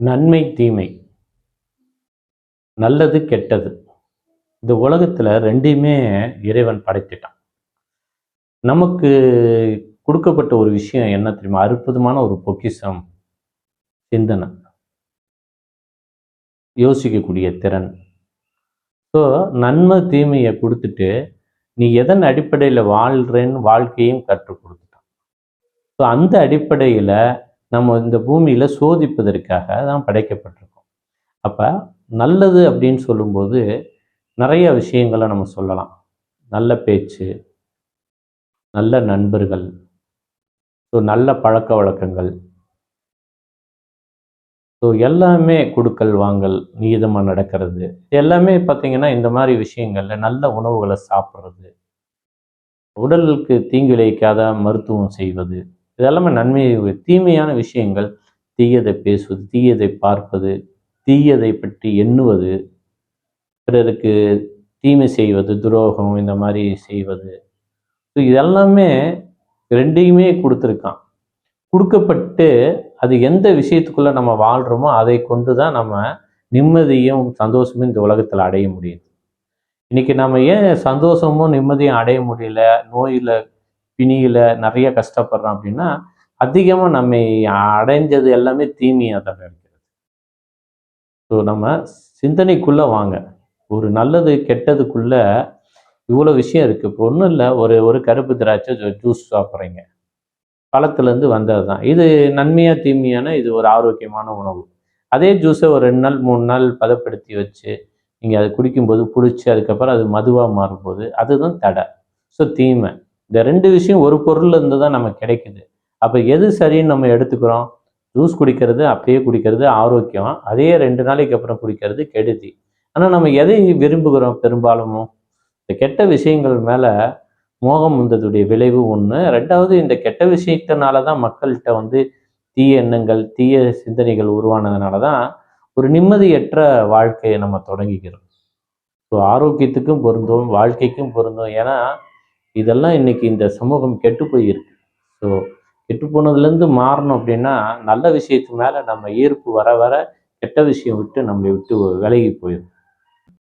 நன்மை தீமை. நல்லது கெட்டது. இந்த உலகத்துல ரெண்டையுமே இறைவன் படைத்துட்டான். நமக்கு கொடுக்கப்பட்ட ஒரு விஷயம் என்ன தெரியுமா? அற்புதமான ஒரு பொக்கிஷம் சிந்தனை. யோசிக்கக்கூடிய திறன். ஸோ நன்மை தீமையை கொடுத்துட்டு நீ எதன் அடிப்படையில் வாழ்கிறேன்னு வாழ்க்கையும் கற்றுக் கொடுத்துட்டான். ஸோ அந்த அடிப்படையில் நம்ம இந்த பூமியில் சோதிப்பதற்காக தான் படைக்கப்பட்டிருக்கோம். அப்போ நல்லது அப்படின்னு சொல்லும்போது நிறைய விஷயங்களை நம்ம சொல்லலாம். நல்ல பேச்சு நல்ல நண்பர்கள் ஸோ நல்ல பழக்க வழக்கங்கள். ஸோ எல்லாமே கொடுக்கல் வாங்கல் நீதமாக நடக்கிறது. எல்லாமே பார்த்தீங்கன்னா இந்த மாதிரி விஷயங்களில் நல்ல உணவுகளை சாப்பிட்றது. உடலுக்கு தீங்கு விளைவிக்காத மருத்துவம் செய்வது. இதெல்லாமே நன்மையை தீமையான விஷயங்கள். தீயதை பேசுவது தீயதை பார்ப்பது தீயதை பற்றி எண்ணுவது பிறருக்கு தீமை செய்வது துரோகம் இந்த மாதிரி செய்வது. ஸோ இதெல்லாமே ரெண்டையுமே கொடுத்துருக்கான். கொடுக்கப்பட்டு அது எந்த விஷயத்துக்குள்ளே நம்ம வாழ்கிறோமோ அதை கொண்டு தான் நம்ம நிம்மதியும் சந்தோஷமும் இந்த உலகத்தில் அடைய முடியுது. இன்னைக்கு நம்ம ஏன் சந்தோஷமும் நிம்மதியும் அடைய முடியல நோயில் பிணியில் நிறைய கஷ்டப்படுறோம் அப்படின்னா அதிகமாக நம்ம அடைஞ்சது எல்லாமே தீமையாக தான் இருக்கிறது ஸோ நம்ம சிந்தனைக்குள்ளே வாங்க. ஒரு நல்லது கெட்டதுக்குள்ளே இவ்வளோ விஷயம் இருக்குது இப்போ ஒன்றும் இல்லை. ஒரு ஒரு கருப்பு திராட்சை ஜூஸ் சாப்பிட்றீங்க. பழத்துலேருந்து வந்தது தான் இது நன்மையாக தீமையான இது ஒரு ஆரோக்கியமான உணவு. அதே ஜூஸை ஒரு ரெண்டு நாள் மூணு நாள் பதப்படுத்தி வச்சு நீங்கள் அதை குடிக்கும்போது பிடிச்சி அதுக்கப்புறம் அது மதுவாக மாறும்போது அதுதான் தடை. ஸோ தீமை. இந்த ரெண்டு விஷயம் ஒரு பொருள்ல இருந்து தான் நமக்கு கிடைக்குது. அப்போ எது சரின்னு நம்ம எடுத்துக்கிறோம்? ஜூஸ் குடிக்கிறது அப்படியே குடிக்கிறது ஆரோக்கியம். அதே ரெண்டு நாளைக்கு அப்புறம் குடிக்கிறது கெடுதி. ஆனால் நம்ம எதை விரும்புகிறோம் பெரும்பாலும்? இந்த கெட்ட விஷயங்கள் மேலே மோகம் வந்ததுடைய விளைவு ஒன்று ரெண்டாவது இந்த கெட்ட விஷயத்தினால தான் மக்கள்கிட்ட வந்து தீய எண்ணங்கள் தீய சிந்தனைகள் உருவானதுனால தான் ஒரு நிம்மதியற்ற வாழ்க்கையை நம்ம தொடங்கிக்கிறோம் ஸோ ஆரோக்கியத்துக்கும் பொருந்தும் வாழ்க்கைக்கும் பொருந்தும். ஏன்னா இதெல்லாம் இன்னைக்கு இந்த சமூகம் கெட்டு போயிருக்கு. ஸோ கெட்டு போனதுலேருந்து மாறணும் அப்படின்னா நல்ல விஷயத்து மேலே நம்ம ஈர்ப்பு வர வர கெட்ட விஷயம் விட்டு நம்மளை விட்டு விலகி போயிடும்